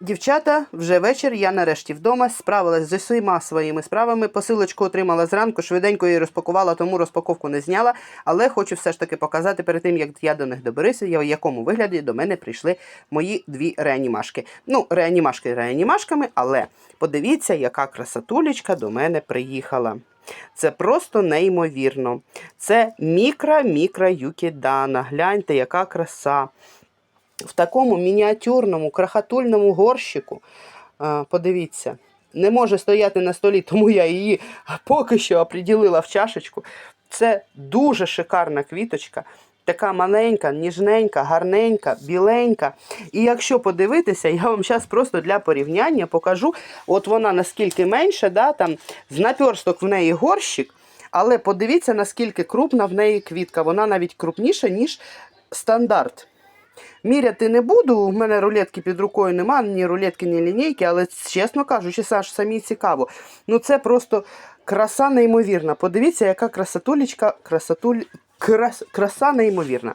Дівчата, вже вечір, я нарешті вдома, справилась з усіма своїми справами. Посилочку отримала зранку, швиденько її розпакувала, тому розпаковку не зняла. Але хочу все ж таки показати перед тим, як я до них доберуся, в якому вигляді до мене прийшли мої дві реанімашки. Ну, реанімашки реанімашками, але подивіться, яка красотулечка до мене приїхала. Це просто неймовірно. Це мікро-мікро юкідана. Гляньте, яка краса в такому мініатюрному крахатульному горщику. Подивіться, не може стояти на столі, тому я її поки що оприділила в чашечку. Це дуже шикарна квіточка. Така маленька, ніжненька, гарненька, біленька. І якщо подивитися, я вам зараз просто для порівняння покажу, от вона наскільки менша, да, там з наперсток в неї горщик, але подивіться, наскільки крупна в неї квітка. Вона навіть крупніша, ніж стандарт. Міряти не буду, у мене рулетки під рукою нема, ні рулетки, ні лінійки, але чесно кажучи, Саш, самі цікаво. Ну це просто краса неймовірна. Подивіться, яка красотулечка, красотуль, крас, краса неймовірна.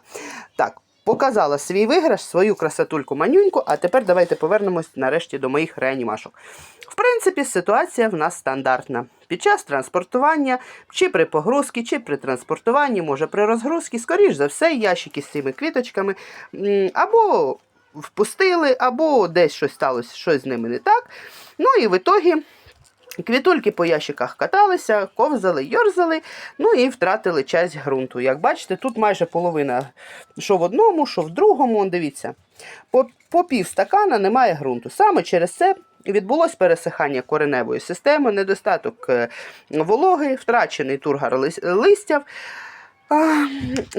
Так, показала свій виграш, свою красотульку манюньку, а тепер давайте повернемось нарешті до моїх реанімашок. В принципі, ситуація в нас стандартна. Під час транспортування, чи при погрузці, чи при транспортуванні, може при розгрузці, скоріш за все, ящики з цими квіточками або впустили, або десь щось сталося, щось з ними не так. Ну і в ітогі Квітульки по ящиках каталися, ковзали, йорзали, ну і втратили часть ґрунту. Як бачите, тут майже половина, що в одному, що в другому. Дивіться, по, по пів стакана немає ґрунту. Саме через це відбулось пересихання кореневої системи, недостаток е, вологи, втрачений тургар лис- листяв. А,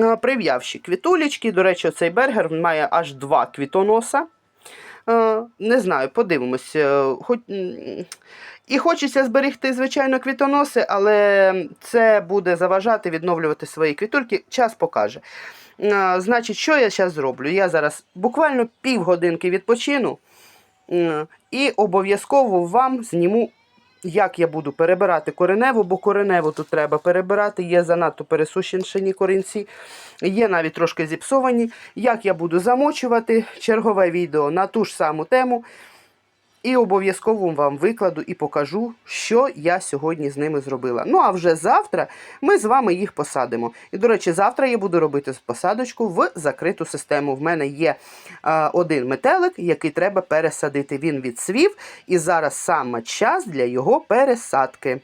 а, Прив'явші квітулечки. До речі, цей бергер має аж два квітоноса. Е, Не знаю, подивимось. е, Хоч... І хочеться зберегти, звичайно, квітоноси, але це буде заважати відновлювати свої квітульки. Час покаже. Е, Значить, що я зараз зроблю? Я зараз буквально півгодинки відпочину і обов'язково вам зніму як я буду перебирати кореневу, бо кореневу тут треба перебирати, є занадто пересушені корінці, є навіть трошки зіпсовані. Як я буду замочувати чергове відео на ту ж саму тему. І обов'язково вам викладу і покажу, що я сьогодні з ними зробила. Ну а вже завтра ми з вами їх посадимо. І, до речі, завтра я буду робити посадочку в закриту систему. В мене є е, один метелик, який треба пересадити. Він відсвів, і зараз саме час для його пересадки.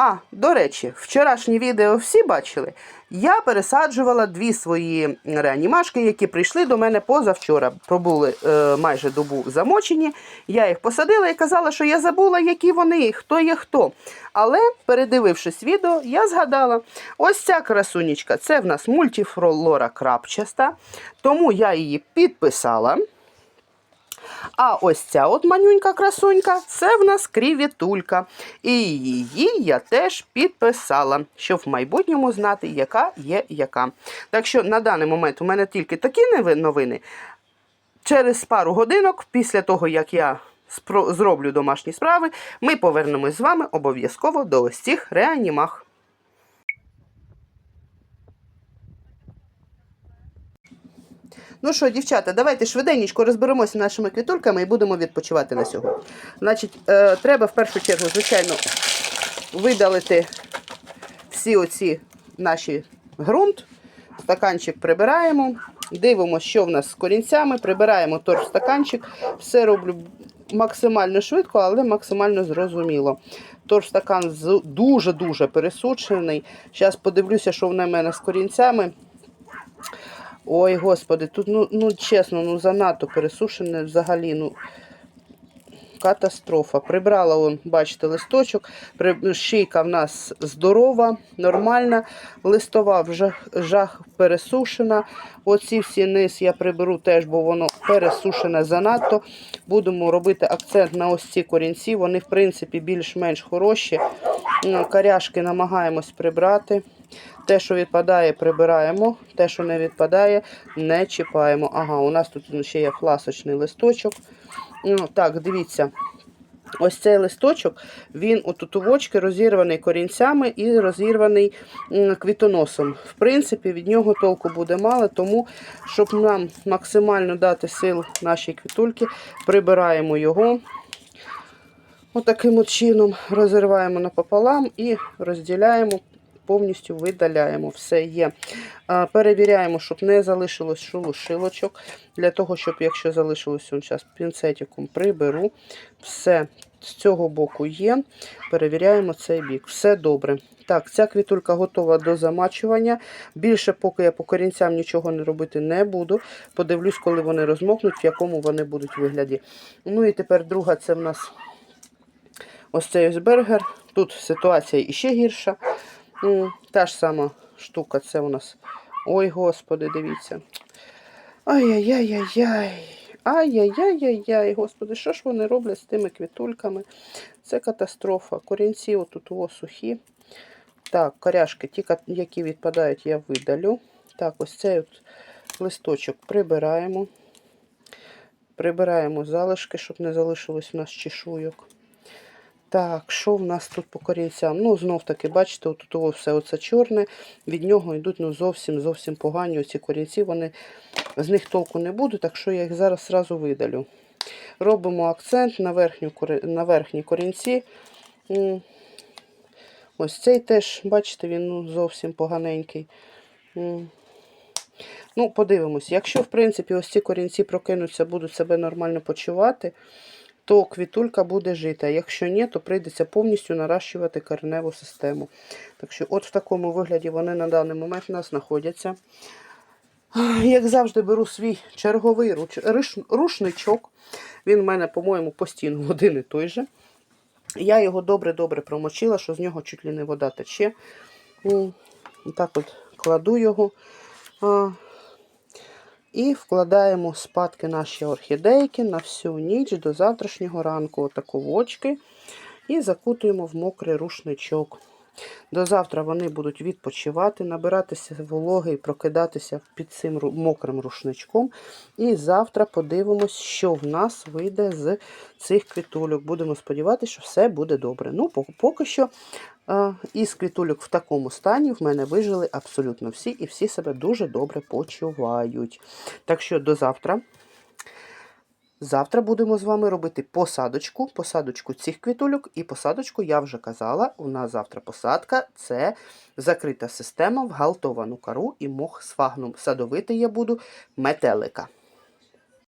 А, до речі, вчорашнє відео всі бачили. Я пересаджувала дві свої реанімашки, які прийшли до мене позавчора. Пробули е, майже добу замочені. Я їх посадила і казала, що я забула, які вони, хто є хто. Але, передивившись відео, я згадала: ось ця красунечка це в нас мультифролора крапчаста, тому я її підписала. А ось ця от манюнька красунька це в нас крівітулька. І її я теж підписала, щоб в майбутньому знати, яка є яка. Так що на даний момент у мене тільки такі новини. Через пару годинок, після того, як я зроблю домашні справи, ми повернемось з вами обов'язково до ось цих реанімах. Ну що, дівчата, давайте швиденько розберемося нашими квітульками і будемо відпочивати на сьогодні. Значить, е, треба в першу чергу, звичайно, видалити всі оці наші ґрунт. Стаканчик прибираємо, дивимося, що в нас з корінцями, прибираємо торф стаканчик. Все роблю максимально швидко, але максимально зрозуміло. Торф-стакан дуже-дуже пересушений. Зараз подивлюся, що в мене з корінцями. Ой, господи, тут, ну, ну чесно, ну занадто пересушене взагалі. ну Катастрофа. Прибрала, он, бачите, листочок. Шийка в нас здорова, нормальна. Листова вже жах пересушена. Оці всі низ я приберу теж, бо воно пересушене занадто. Будемо робити акцент на ось ці корінці. Вони, в принципі, більш-менш хороші. Каряшки намагаємось прибрати. Те, що відпадає, прибираємо. Те, що не відпадає, не чіпаємо. Ага, у нас тут ще є фласочний листочок. Ну, так, дивіться. Ось цей листочок, він у тутувочки розірваний корінцями і розірваний квітоносом. В принципі, від нього толку буде мало, тому, щоб нам максимально дати сил нашій квітульці, прибираємо його. Отаким от чином розриваємо напополам і розділяємо, повністю видаляємо. Все є. Перевіряємо, щоб не залишилось шелушилочок. Для того, щоб якщо залишилось час пінцетиком приберу. Все з цього боку є. Перевіряємо цей бік. Все добре. Так, ця квітулька готова до замачування. Більше, поки я по корінцям нічого не робити не буду. Подивлюсь, коли вони розмокнуть, в якому вони будуть вигляді. Ну і тепер друга це в нас ось цей ось бергер. Тут ситуація іще гірша. Та ж сама штука, це у нас. Ой, господи, дивіться. Ай-яй-яй-яй-яй. Ай-яй-яй-яй-яй, господи, що ж вони роблять з тими квітульками? Це катастрофа. Корінці отут о, сухі. Так, коряшки, ті, які відпадають, я видалю. Так, ось цей от листочок прибираємо. Прибираємо залишки, щоб не залишилось у нас чешуйок. Так, що в нас тут по корінцям? Ну, знов таки, бачите, тут все оце чорне. Від нього йдуть ну, зовсім зовсім погані оці корінці. Вони, з них толку не буде, так що я їх зараз зразу видалю. Робимо акцент на, верхню, на верхній корінці. Ось цей теж, бачите, він ну, зовсім поганенький. Ну, подивимось. Якщо, в принципі, ось ці корінці прокинуться, будуть себе нормально почувати, то квітулька буде жити. А якщо ні, то прийдеться повністю наращувати кореневу систему. Так що, от в такому вигляді вони на даний момент у нас знаходяться. Як завжди, беру свій черговий руч... риш- рушничок. Він в мене, по-моєму, постійно один і той же. Я його добре-добре промочила, що з нього чуть ли не вода тече. Так от кладу його. І вкладаємо спадки наші орхідейки на всю ніч до завтрашнього ранку. Отаковочки. І закутуємо в мокрий рушничок. До завтра вони будуть відпочивати, набиратися вологи і прокидатися під цим мокрим рушничком. І завтра подивимось, що в нас вийде з цих квітульок. Будемо сподіватися, що все буде добре. Ну, поки що із квітульок в такому стані в мене вижили абсолютно всі, і всі себе дуже добре почувають. Так що до завтра. Завтра будемо з вами робити посадочку, посадочку цих квітульок і посадочку, я вже казала, у нас завтра посадка це закрита система в галтовану кару і мох сфагнум. Садовити я буду метелика.